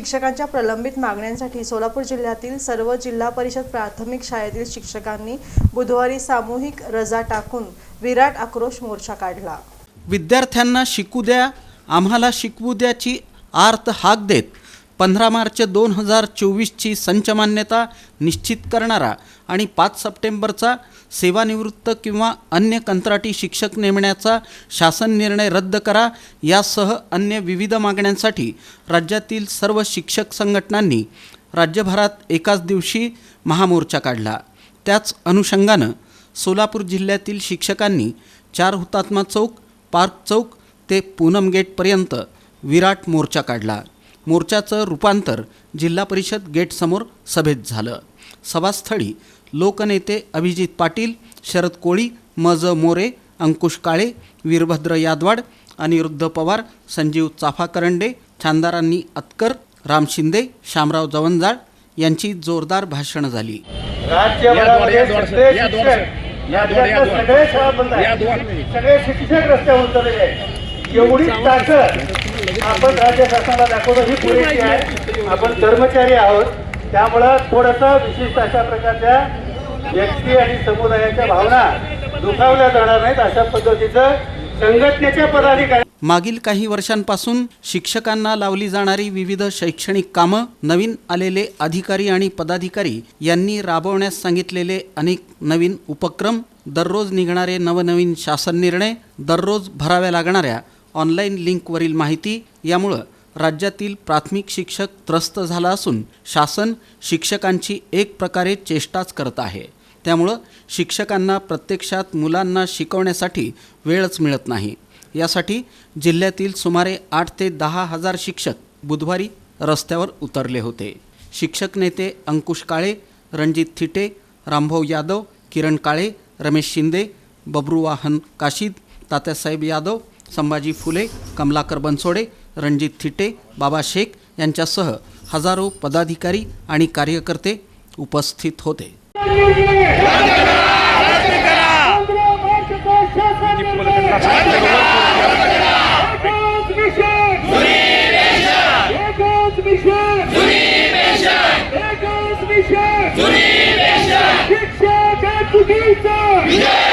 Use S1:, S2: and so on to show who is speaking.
S1: शिक्षकांच्या प्रलंबित मागण्यांसाठी सोलापूर जिल्ह्यातील सर्व जिल्हा परिषद प्राथमिक शाळेतील शिक्षकांनी बुधवारी सामूहिक रजा टाकून विराट आक्रोश मोर्चा काढला.
S2: विद्यार्थ्यांना शिकू द्या आम्हाला शिकवू द्याची आर्त हाक देत पंधरा मार्च दोन हजार चोवीसची संचमान्यता निश्चित करणारा आणि पाच सप्टेंबरचा सेवानिवृत्त किंवा अन्य कंत्राटी शिक्षक नेमण्याचा शासन निर्णय रद्द करा यासह अन्य विविध मागण्यांसाठी राज्यातील सर्व शिक्षक संघटनांनी राज्यभरात एकाच दिवशी महामोर्चा काढला. त्याच अनुषंगानं सोलापूर जिल्ह्यातील शिक्षकांनी चार हुतात्मा चौक पार्क चौक ते पूनम गेटपर्यंत विराट मोर्चा काढला. मोर्चाचं रूपांतर जिल्हा परिषद गेटसमोर सभेत झालं. सभास्थळी लोकनेते अभिजित पाटील शरद कोळी मज मोरे अंकुश काळे वीरभद्र यादवाड अनिरुद्ध पवार संजीव चाफा करंडे छानदारांनी अतकर राम शिंदे शामराव जवंजाळ यांची जोरदार भाषणं झाली.
S3: सगळे शिक्षक रस्त्यावर एवढी ताकद आपण राज्य शासनाला दाखवतो ही पुरेशी आहे. आपण कर्मचारी आहोत. त्यामुळं थोडंसं विशिष्ट अशा प्रकारच्या व्यक्ती आणि समुदायाच्या भावना दुखावल्या जाणार नाहीत अशा पद्धतीचं संघटनेच्या पदाधिकारी
S2: मागील काही वर्षांपासून शिक्षकांना लावली जाणारी विविध शैक्षणिक कामं नवीन आलेले अधिकारी आणि पदाधिकारी यांनी राबवण्यास सांगितलेले अनेक नवीन उपक्रम दररोज निघणारे नवनवीन शासन निर्णय दररोज भराव्या लागणाऱ्या ऑनलाईन लिंकवरील माहिती यामुळं राज्यातील प्राथमिक शिक्षक त्रस्त झाला असून शासन शिक्षकांची एक प्रकारे चेष्टाच करत आहे. त्यामुळं शिक्षकांना प्रत्यक्षात मुलांना शिकवण्यासाठी वेळच मिळत नाही. यासाठी जिल्ह्यातील सुमारे आठ ते दहा हजार शिक्षक बुधवारी रस्त्यावर उतरले होते. शिक्षक नेते अंकुश काळे रणजित थिटे रामभाऊ यादव किरण काळे रमेश शिंदे बब्रुवाहन काशीद तात्यासाहेब यादव संभाजी फुले कमलाकर बनसोडे रणजित थिटे बाबा शेख यांच्यासह हजारो पदाधिकारी आणि कार्यकर्ते उपस्थित होते.
S4: शिक्षक